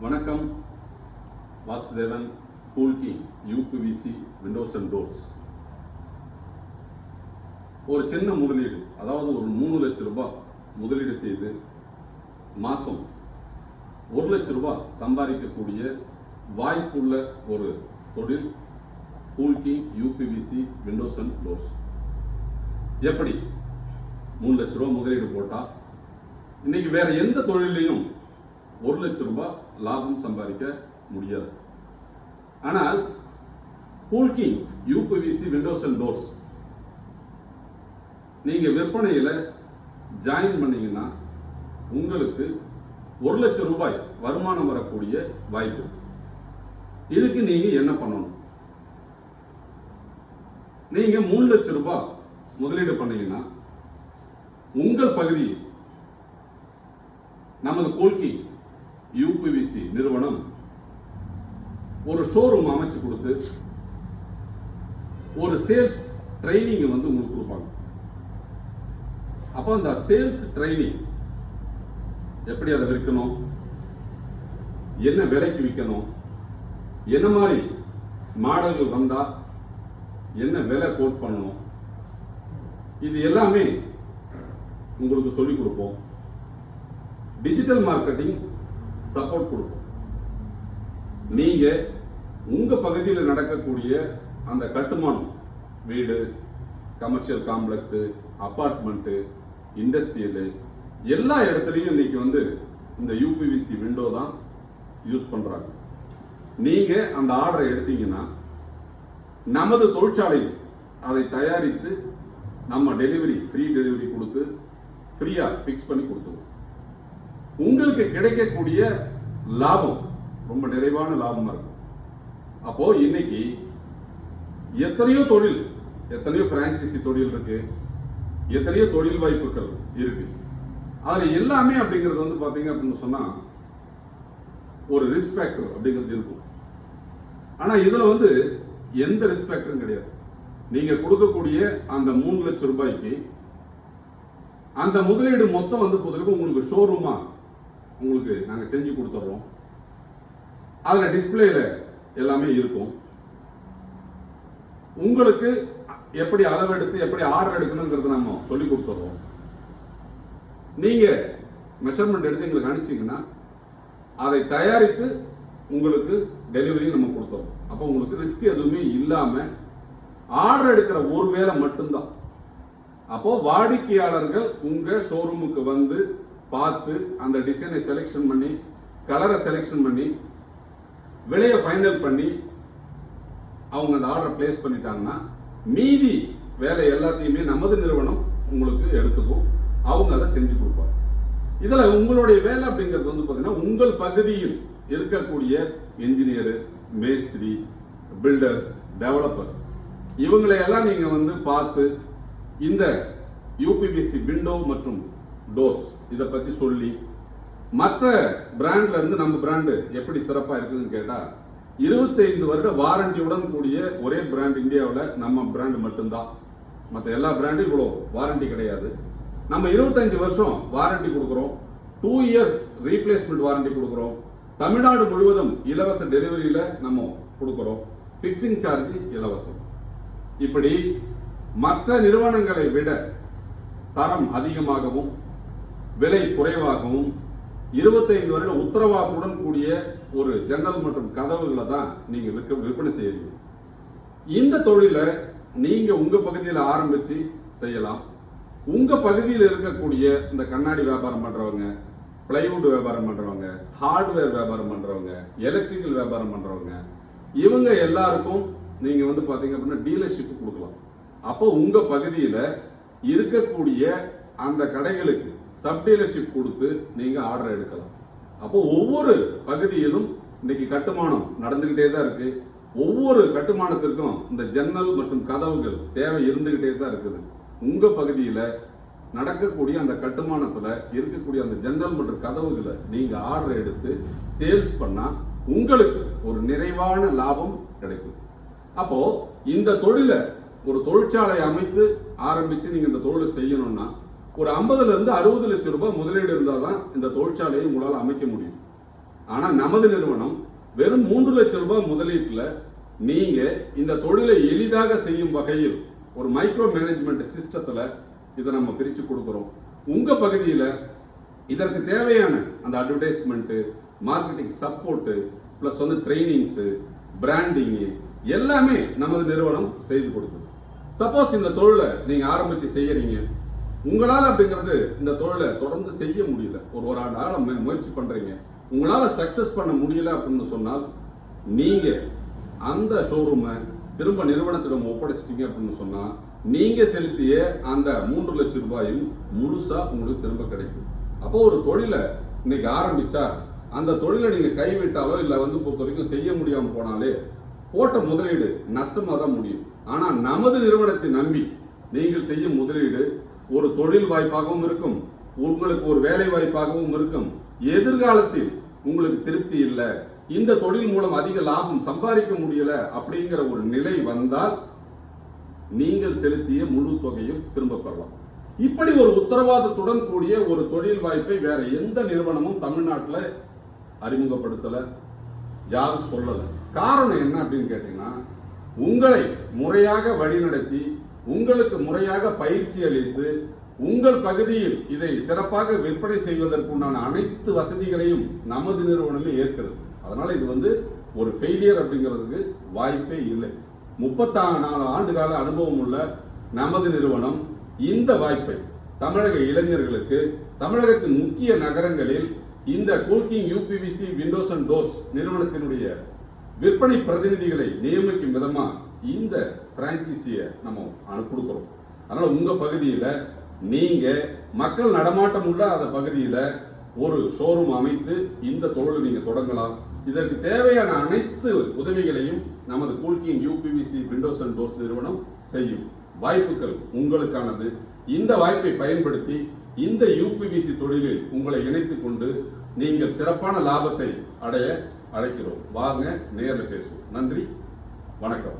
வணக்கம். Vasudevan Coolking UPVC windows and doors ஒரு சின்ன முதலீடு அதாவது ஒரு மூணு லட்சம் ரூபாய் முதலீடு செய்து மாதம் ஒரு லட்சம் ரூபாய் சம்பாதிக்கக்கூடிய வாய்ப்புள்ள ஒரு தொழில் Coolking UPVC windows and doors எப்படி? மூணு லட்ச ரூபா முதலீடு போட்டால் இன்னைக்கு வேற எந்த தொழிலையும் ஒரு லட்சம் ரூபாய் லாபம் சம்பாதிக்க முடியாது. ஆனால் Coolking UPVC windows and doors நீங்க விற்பனையில ஜாயின் பண்ணீங்கன்னா உங்களுக்கு ஒரு லட்சம் ரூபாய் வருமானம் வரக்கூடிய வாய்ப்பு. இதுக்கு நீங்க என்ன பண்ணணும்? நீங்க மூணு லட்சம் ரூபாய் முதலீடு பண்ணீங்கன்னா உங்கள் பகுதியில் நமது கோல்கி யூபிவிசி நிறுவனம் ஒரு ஷோரூம் அமைச்சு கொடுத்து ஒரு சேல்ஸ் ட்ரைனிங் வந்து உங்களுக்கு கொடுப்பாங்க. அப்போ அந்த சேல்ஸ் ட்ரைனிங் எப்படி அதை விற்கணும்? என்ன விலைக்கு விற்கணும்? என்ன மாதிரி மாடல்கள் வந்தா என்ன விலை கோட் பண்ணணும்? இது எல்லாமே உங்களுக்கு சொல்லிக் கொடுப்போம். டிஜிட்டல் மார்க்கெட்டிங் சப்போர்ட் கொடுப்போம் நீங்க உங்க பகுதியில் நடக்கக்கூடிய அந்த கட்டுமானம் வீடு கமர்ஷியல் காம்ப்ளெக்ஸு அப்பார்ட்மெண்ட்டு இண்டஸ்ட்ரியலு எல்லா இடத்துலையும் இன்னைக்கு வந்து இந்த யூபிவிசி விண்டோ தான் யூஸ் பண்ணுறாங்க நீங்கள் அந்த ஆர்டரை எடுத்தீங்கன்னா நமது தொழிற்சாலையில் அதை தயாரித்து நம்ம டெலிவரி ஃப்ரீ டெலிவரி கொடுத்து ஃப்ரீயாக ஃபிக்ஸ் பண்ணி கொடுத்துருவோம். உங்களுக்கு கிடைக்கக்கூடிய லாபம் ரொம்ப நிறைவான லாபமா இருக்கும். அப்போ இன்னைக்கு எத்தனையோ தொழில் எத்தனையோ பிரான்சைசி தொழில் இருக்கு எத்தனையோ தொழில் வாய்ப்புகள் இருக்கு. அதுல எல்லாமே அப்படிங்கிறது வந்து பாத்தீங்க அப்படின்னு சொன்னா ஒரு ரிஸ்க் ஃபேக்டர் அப்படிங்கிறது இருக்கும். ஆனா இதுல வந்து எந்த ரிஸ்க் ஃபேக்டரும் கிடையாது. நீங்க கொடுக்கக்கூடிய அந்த மூணு லட்சம் ரூபாய்க்கு அந்த முதலீடு மொத்தம் வந்து பொறுத்தவரைக்கும் உங்களுக்கு ஷோரூமா உங்களுக்கு நாங்கள் செஞ்சு கொடுத்துட்றோம் அதில் டிஸ்பிளேயில் எல்லாமே இருக்கும். உங்களுக்கு எப்படி அளவெடுத்து எப்படி ஆர்டர் எடுக்கணுங்கிறது நம்ம சொல்லி கொடுத்துட்றோம் நீங்கள் மெஷர்மெண்ட் எடுத்து எங்களுக்கு அனுப்பிச்சிங்கன்னா அதை தயாரித்து உங்களுக்கு டெலிவரியும் நம்ம கொடுத்துறோம். அப்போ உங்களுக்கு ரிஸ்க் எதுவுமே இல்லாமல் ஆர்டர் எடுக்கிற ஒரு வேலை மட்டும்தான். அப்போது வாடிக்கையாளர்கள் உங்கள் ஷோரூமுக்கு வந்து பார்த்து அந்த டிசைனை செலெக்ஷன் பண்ணி கலரை செலெக்ஷன் பண்ணி விலையை ஃபைனல் பண்ணி அவங்க அந்த ஆர்டர் பிளேஸ் பண்ணிட்டாங்கன்னா மீதி வேலை எல்லாத்தையுமே நமது நிறுவனம் உங்களுக்கு எடுத்துக்கும். அவங்க அதை செஞ்சு கொடுப்பாங்க. இதில் உங்களுடைய வேலை அப்படிங்கிறது வந்து பார்த்தீங்கன்னா உங்கள் பகுதியில் இருக்கக்கூடிய இன்ஜினியர் மேஸ்திரி பில்டர்ஸ் டெவலப்பர்ஸ் இவங்களையெல்லாம் நீங்கள் வந்து பார்த்து இந்த யூபிபிசி விண்டோ மற்றும் டோர்ஸ் இதை பற்றி சொல்லி மற்ற பிராண்ட்ல இருந்து நம்ம பிராண்டு எப்படி சிறப்பாக இருக்குதுன்னு கேட்டால் இருபத்தைந்து வருட வாரண்டியுடன் கூடிய ஒரே பிராண்ட் இந்தியாவில் நம்ம பிராண்டு மட்டும்தான். மற்ற எல்லா பிராண்டும் இவ்வளோ வாரண்டி கிடையாது. நம்ம 25 வருஷம் வாரண்டி கொடுக்குறோம். டூ இயர்ஸ் ரீப்ளேஸ்மெண்ட் வாரண்டி கொடுக்குறோம். தமிழ்நாடு முழுவதும் இலவச டெலிவரியில் நம்ம கொடுக்குறோம். ஃபிக்ஸிங் சார்ஜ் இலவசம். இப்படி மற்ற நிறுவனங்களை விட தரம் அதிகமாகவும் விலை குறைவாகவும் 25 வருட உத்தரவாதத்துடன் கூடிய ஒரு ஜன்னல் மற்றும் கதவுகளை தான் நீங்கள் விற்க விற்பனை செய்யறீங்க. இந்த தொழிலை நீங்கள் உங்கள் பகுதியில் ஆரம்பிச்சு செய்யலாம். உங்கள் பகுதியில் இருக்கக்கூடிய இந்த கண்ணாடி வியாபாரம் பண்ணுறவங்க பிளைவுட் வியாபாரம் பண்ணுறவங்க ஹார்ட்வேர் வியாபாரம் பண்ணுறவங்க எலக்ட்ரிக்கல் வியாபாரம் பண்ணுறவங்க இவங்க எல்லாருக்கும் நீங்கள் வந்து பார்த்தீங்க அப்படின்னா டீலர்ஷிப் கொடுக்கலாம். அப்போ உங்கள் பகுதியில் இருக்கக்கூடிய அந்த கடைகளுக்கு சப் டீலர்ஷிப் கொடுத்து நீங்கள் ஆர்டர் எடுக்கலாம். அப்போ ஒவ்வொரு பகுதியிலும் இன்னைக்கு கட்டுமானம் நடந்துக்கிட்டே தான் இருக்கு. ஒவ்வொரு கட்டுமானத்திற்கும் இந்த ஜன்னல் மற்றும் கதவுகள் தேவை இருந்துகிட்டே தான் இருக்குது. உங்கள் பகுதியில் நடக்கக்கூடிய அந்த கட்டுமானத்தில் இருக்கக்கூடிய அந்த ஜன்னல் மற்றும் கதவுகளை நீங்கள் ஆர்டர் எடுத்து சேல்ஸ் பண்ணால் உங்களுக்கு ஒரு நிறைவான லாபம் கிடைக்கும். அப்போது இந்த தொழிலை ஒரு தொழிற்சாலை அமைத்து ஆரம்பித்து நீங்கள் இந்த தொழிலை செய்யணும்னா ஒரு ஐம்பதுல இருந்து அறுபது லட்சம் ரூபாய் முதலீடு இருந்தால் தான் இந்த தொழிற்சாலையை உங்களால் அமைக்க முடியும். ஆனால் நமது நிறுவனம் வெறும் மூன்று லட்சம் ரூபாய் முதலீட்டில் நீங்கள் இந்த தொழிலை எளிதாக செய்யும் வகையில் ஒரு மைக்ரோ மேனேஜ்மெண்ட் சிஸ்டத்தில் இதை நம்ம பிரித்து கொடுக்குறோம். உங்கள் பகுதியில் இதற்கு தேவையான அந்த அட்வர்டைஸ்மெண்ட்டு மார்க்கெட்டிங் சப்போர்ட்டு ப்ளஸ் வந்து ட்ரைனிங்ஸு பிராண்டிங்கு எல்லாமே நமது நிறுவனம் செய்து கொடுக்குது. சப்போஸ் இந்த தொழிலை நீங்கள் ஆரம்பித்து செய்யறீங்க. உங்களால் அப்படிங்கிறது இந்த தொழிலை தொடர்ந்து செய்ய முடியல. ஒரு ஒரு ஆண்டாக நம்ம முயற்சி பண்ணுறீங்க உங்களால் சக்ஸஸ் பண்ண முடியல அப்படின்னு சொன்னால் நீங்கள் அந்த ஷோரூமை திரும்ப நிறுவனத்திடம் ஒப்படைச்சிட்டீங்க அப்படின்னு சொன்னால் நீங்கள் செலுத்திய அந்த மூன்று லட்சம் ரூபாயும் முழுசாக உங்களுக்கு திரும்ப கிடைக்கும். அப்போ ஒரு தொழிலை இன்னைக்கு ஆரம்பித்தா அந்த தொழிலை நீங்கள் கைவிட்டாலோ இல்லை வந்து பொறுத்த வரைக்கும் செய்ய முடியாமல் போனாலே போட்ட முதலீடு நஷ்டமாக தான் முடியும். ஆனால் நமது நிறுவனத்தை நம்பி நீங்கள் செய்யும் முதலீடு ஒரு தொழில் வாய்ப்பாகவும் இருக்கும். உங்களுக்கு ஒரு வேலை வாய்ப்பாகவும் இருக்கும். எதிர்காலத்தில் உங்களுக்கு திருப்தி இல்லை. இந்த தொழில் மூலம் அதிக லாபம் சம்பாதிக்க முடியல அப்படிங்கிற ஒரு நிலை வந்தால் நீங்கள் செலுத்திய முழு தொகையும் திரும்ப பெறலாம். இப்படி ஒரு உத்தரவாதத்துடன் கூடிய ஒரு தொழில் வாய்ப்பை வேற எந்த நிறுவனமும் தமிழ்நாட்டில் அறிமுகப்படுத்தல. யாரும் சொல்லலை. காரணம் என்ன அப்படின்னு கேட்டீங்கன்னா உங்களை முறையாக வழிநடத்தி உங்களுக்கு முறையாக பயிற்சி அளித்து உங்கள் பகுதியில் இதை சிறப்பாக விற்பனை செய்வதற்குண்டான அனைத்து வசதிகளையும் நமது நிறுவனமே ஏற்கிறது. அதனால் இது வந்து ஒரு ஃபெயிலியர் அப்படிங்கிறதுக்கு வாய்ப்பே இல்லை. முப்பத்தா நாலு ஆண்டு கால அனுபவம் உள்ள நமது நிறுவனம் இந்த வாய்ப்பை தமிழக இளைஞர்களுக்கு தமிழகத்தின் முக்கிய நகரங்களில் இந்த Coolking UPVC windows and doors நிறுவனத்தினுடைய விற்பனை பிரதிநிதிகளை நியமிக்கும் விதமாக இந்த ஃப்ரான்ச்சைசியை நம்ம அனு கொடுக்குறோம். அதனால் உங்கள் பகுதியில் நீங்கள் மக்கள் நடமாட்டம் உள்ள அந்த பகுதியில் ஒரு ஷோரூம் அமைத்து இந்த தொழிலை நீங்கள் தொடங்கலாம். இதற்கு தேவையான அனைத்து உதவிகளையும் நமது Coolking UPVC windows and doors நிறுவனம் செய்யும். வாய்ப்புகள் உங்களுக்கானது. இந்த வாய்ப்பை பயன்படுத்தி இந்த யூபிவிசி தொழிலில் உங்களை இணைத்து கொண்டு நீங்கள் சிறப்பான லாபத்தை அடைய அழைக்கிறோம். வாங்க நேரில் பேசுவோம். நன்றி வணக்கம்.